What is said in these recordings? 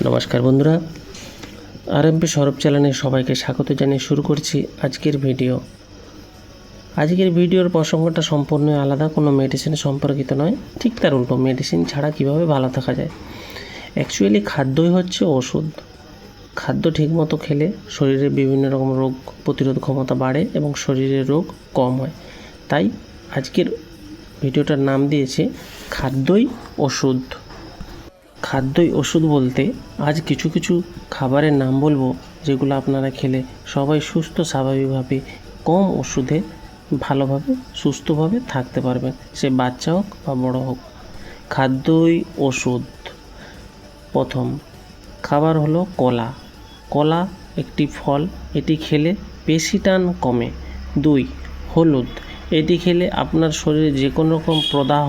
নমস্কার বন্ধুরা। আরএমপি সরব চ্যানেলে সবাইকে স্বাগত জানিয়ে শুরু করছি আজকের ভিডিও। আজকের ভিডিওর প্রসঙ্গটা সম্পূর্ণ আলাদা, কোনো মেডিসিন সম্পর্কিত নয়। ঠিক তার উল্টো মেডিসিন ছাড়া কীভাবে ভালো থাকা যায়? অ্যাকচুয়ালি খাদ্যই হচ্ছে ওষুধ। খাদ্য ঠিকমতো খেলে শরীরে বিভিন্ন রকম রোগ প্রতিরোধ ক্ষমতা বাড়ে এবং শরীরের রোগ কম হয়। তাই আজকের ভিডিওটার নাম দিয়েছে খাদ্যই ওষুধ। খাদ্যই ওষুধ বলতে আজ কিছু কিছু খাবারের নাম বলব, যেগুলো আপনারা খেলে সবাই সুস্থ, স্বাভাবিকভাবে কম ওষুধে ভালোভাবে, সুস্থভাবে থাকতে পারবেন, সে বাচ্চা হোক বা বড় হোক। খাদ্যই ওষুধ। প্রথম, খাবার হলো কলা। কলা একটি ফল, এটি খেলে পেশি টান কমে। দুই, হলুদ। এটি খেলে আপনার শরীরে যে কোনো রকম প্রদাহ,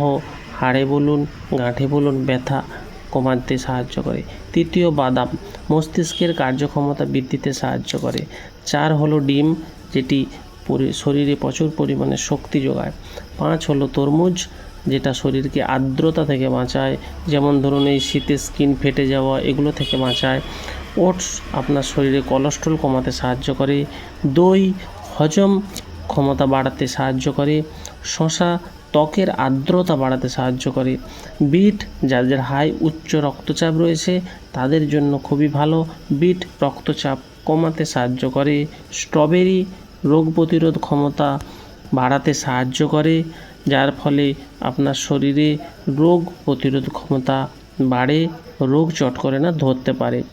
হাড়ে বলুন, গাঁঠে বলুন, ব্যথা কমাতে সাহায্য করে। তৃতীয় বাদাম, মস্তিষ্কের কার্যক্ষমতা বৃদ্ধিতে সাহায্য করে। চার হলো ডিম, যেটি শরীরে প্রচুর পরিমাণে শক্তি যোগায়। পাঁচ হলো তরমুজ, যেটা শরীরকে আর্দ্রতা থেকে বাঁচায়। যেমন ধরুন, এই শীতে স্কিন ফেটে যাওয়া, এগুলো থেকে বাঁচায়। ওটস, আপনার শরীরে কোলেস্ট্রল কমাতে সাহায্য করে। দই, হজম ক্ষমতা বাড়াতে সাহায্য করে। শশা ত্বকের আর্দ্রতা বাড়াতে সাহায্য করে। বিট, যাদের হাই উচ্চ রক্তচাপ রয়েছে, তাদের জন্য খুবই ভালো। বিট রক্তচাপ কমাতে সাহায্য করে। স্ট্রবেরি রোগ প্রতিরোধ ক্ষমতা বাড়াতে সাহায্য করে, যার ফলে আপনার শরীরে রোগ প্রতিরোধ ক্ষমতা বাড়ে, রোগ চট করে না ধরতে পারে।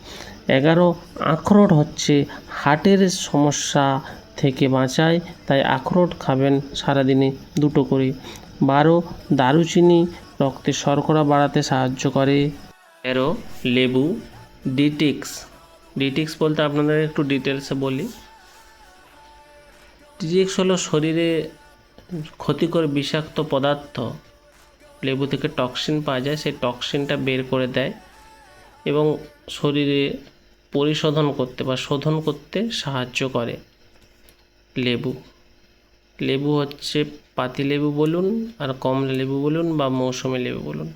এগারো, আখরোট হচ্ছে হার্টের সমস্যা থেকে বাঁচায়, তাই আখরোট খাবেন সারাদিনে দুটো করে। বারো দারুচিনি রক্তে শর্করা বাড়াতে সাহায্য করে। তেরো লেবু ডিটিক্স। ডিটিক্স বলতে আপনাদের একটু ডিটেলসে বলি। ডিটিক্স হলো শরীরে ক্ষতিকর বিষাক্ত পদার্থ। লেবু থেকে টক্সিন পাওয়া যায়, সেই টক্সিনটা বের করে দেয় এবং শরীরে পরিশোধন করতে বা শোধন করতে সাহায্য করে লেবু। লেবু হচ্ছে পাতি লেবু বলুন আর কমলা লেবু বলুন বা মৌসুমি লেবু বলুন।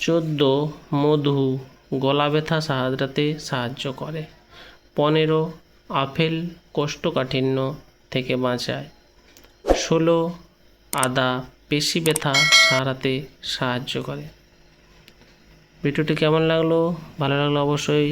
চোদ্দ, মধু গলা ব্যথা সারাতে সাহায্য করে। পনেরো, আপেল কোষ্ঠকাঠিন্য থেকে বাঁচায়। ষোলো, আদা পেশি ব্যথা সারাতে সাহায্য করে। ভিডিওটি কেমন লাগল? ভালো লাগল অবশ্যই